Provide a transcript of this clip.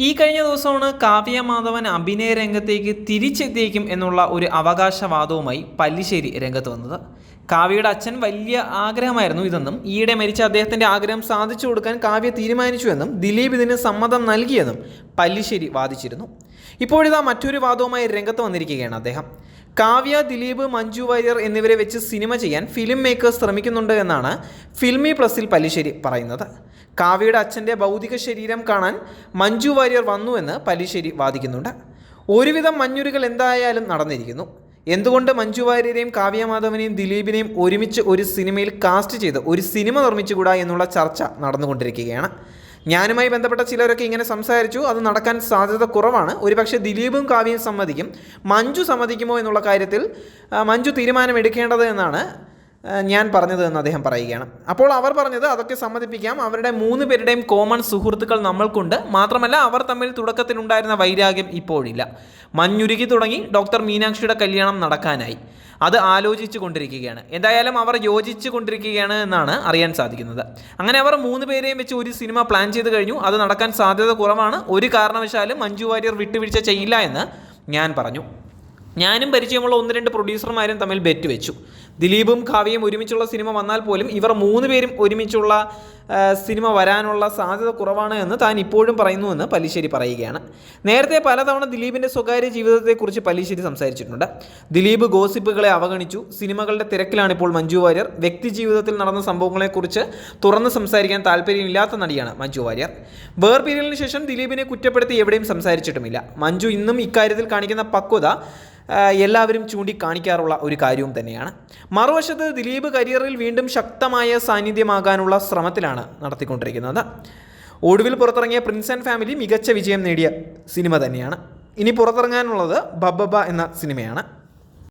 ഈ കഴിഞ്ഞ ദിവസമാണ് കാവ്യ മാധവൻ അഭിനയ രംഗത്തേക്ക് തിരിച്ചെത്തിയേക്കും എന്നുള്ള ഒരു അവകാശവാദവുമായി പല്ലിശ്ശേരി രംഗത്ത് വന്നത്. കാവ്യയുടെ അച്ഛൻ വലിയ ആഗ്രഹമായിരുന്നു ഇതെന്നും ഈയിടെ മരിച്ച അദ്ദേഹത്തിന്റെ ആഗ്രഹം സാധിച്ചു കൊടുക്കാൻ കാവ്യ തീരുമാനിച്ചുവെന്നും ദിലീപ് ഇതിന് സമ്മതം നൽകിയെന്നും പല്ലിശ്ശേരി വാദിച്ചിരുന്നു. ഇപ്പോഴിതാ മറ്റൊരു വാദവുമായി രംഗത്ത് വന്നിരിക്കുകയാണ് അദ്ദേഹം. കാവ്യ ദിലീപ് മഞ്ജു വാര്യർ എന്നിവരെ വെച്ച് സിനിമ ചെയ്യാൻ ഫിലിം മേക്കേഴ്സ് ശ്രമിക്കുന്നുണ്ട് എന്നാണ് ഫിൽമി പ്ലസിൽ പലിശ്ശേരി പറയുന്നത്. കാവ്യയുടെ അച്ഛന്റെ ഭൗതിക ശരീരം കാണാൻ മഞ്ജു വാര്യർ വന്നു എന്ന് പലിശ്ശേരി വാദിക്കുന്നുണ്ട്. ഒരുവിധം മഞ്ഞുരുകൾ എന്തായാലും നടന്നിരിക്കുന്നു. എന്തുകൊണ്ട് മഞ്ജു വാര്യരെയും കാവ്യമാധവനെയും ദിലീപിനെയും ഒരുമിച്ച് ഒരു സിനിമയിൽ കാസ്റ്റ് ചെയ്ത് ഒരു സിനിമ നിർമ്മിച്ചുകൂടാ എന്നുള്ള ചർച്ച നടന്നുകൊണ്ടിരിക്കുകയാണ്. ഞാനുമായി ബന്ധപ്പെട്ട ചിലരൊക്കെ ഇങ്ങനെ സംസാരിച്ചു. അത് നടക്കാൻ സാധ്യത കുറവാണ്. ഒരുപക്ഷെ ദിലീപും കാവ്യയും സമ്മതിക്കും. മഞ്ജു സമ്മതിക്കുമോ എന്നുള്ള കാര്യത്തിൽ മഞ്ജു തീരുമാനമെടുക്കേണ്ടത് എന്നാണ് ഞാൻ പറഞ്ഞത് എന്ന് അദ്ദേഹം പറയുകയാണ്. അപ്പോൾ അവർ പറഞ്ഞത് അതൊക്കെ സമ്മതിപ്പിക്കാം. അവരുടെ മൂന്ന് പേരുടെയും കോമൺ സുഹൃത്തുക്കൾ നമ്മൾക്കുണ്ട്. മാത്രമല്ല അവർ തമ്മിൽ തുടക്കത്തിലുണ്ടായിരുന്ന വൈരാഗ്യം ഇപ്പോഴില്ല. മഞ്ഞുരുകി തുടങ്ങി ഡോക്ടർ മീനാക്ഷിയുടെ കല്യാണം നടക്കാനായി. അത് ആലോചിച്ചു കൊണ്ടിരിക്കുകയാണ്. എന്തായാലും അവർ യോജിച്ചു കൊണ്ടിരിക്കുകയാണ് എന്നാണ് അറിയാൻ സാധിക്കുന്നത്. അങ്ങനെ അവർ മൂന്ന് പേരെയും വെച്ച് ഒരു സിനിമ പ്ലാൻ ചെയ്ത് കഴിഞ്ഞു. അത് നടക്കാൻ സാധ്യത കുറവാണ്. ഒരു കാരണവശാലും മഞ്ജു വാര്യർ വിട്ടുവീഴ്ച ചെയ്യില്ല എന്ന് ഞാൻ പറഞ്ഞു. ഞാനും പരിചയമുള്ള ഒന്ന് രണ്ട് പ്രൊഡ്യൂസർമാരും തമ്മിൽ ബെറ്റ് വെച്ചു. ദിലീപും കാവ്യയും ഒരുമിച്ചുള്ള സിനിമ വന്നാൽ പോലും ഇവർ മൂന്ന് പേരും ഒരുമിച്ചുള്ള സിനിമ വരാനുള്ള സാധ്യത കുറവാണ് എന്ന് താൻ ഇപ്പോഴും പറയുന്നുവെന്ന് പല്ലിശ്ശേരി പറയുകയാണ്. നേരത്തെ പലതവണ ദിലീപിന്റെ സ്വകാര്യ ജീവിതത്തെക്കുറിച്ച് പല്ലിശ്ശേരി സംസാരിച്ചിട്ടുണ്ട്. ദിലീപ് ഗോസിപ്പുകളെ അവഗണിച്ചു. സിനിമകളുടെ തിരക്കിലാണ് ഇപ്പോൾ മഞ്ജു വാര്യർ. വ്യക്തി ജീവിതത്തിൽ നടന്ന സംഭവങ്ങളെക്കുറിച്ച് തുറന്ന് സംസാരിക്കാൻ താല്പര്യമില്ലാത്ത നടിയാണ് മഞ്ജു വാര്യർ. വേർപിരിയലിന് ശേഷം ദിലീപിനെ കുറ്റപ്പെടുത്തി എവിടെയും സംസാരിച്ചിട്ടുമില്ല. മഞ്ജു ഇന്നും ഇക്കാര്യത്തിൽ കാണിക്കുന്ന പക്വത എല്ലാവരും ചൂണ്ടിക്കാണിക്കാറുള്ള ഒരു കാര്യവും തന്നെയാണ്. മറുവശത്ത് ദിലീപ് കരിയറിൽ വീണ്ടും ശക്തമായ സാന്നിധ്യമാകാനുള്ള ശ്രമത്തിലാണ് നടത്തിക്കൊണ്ടിരിക്കുന്നത്. ഒടുവിൽ പുറത്തിറങ്ങിയ പ്രിൻസ് ആൻഡ് ഫാമിലി മികച്ച വിജയം നേടിയ സിനിമ തന്നെയാണ്. ഇനി പുറത്തിറങ്ങാനുള്ളത് ബബ്ബബ എന്ന സിനിമയാണ്.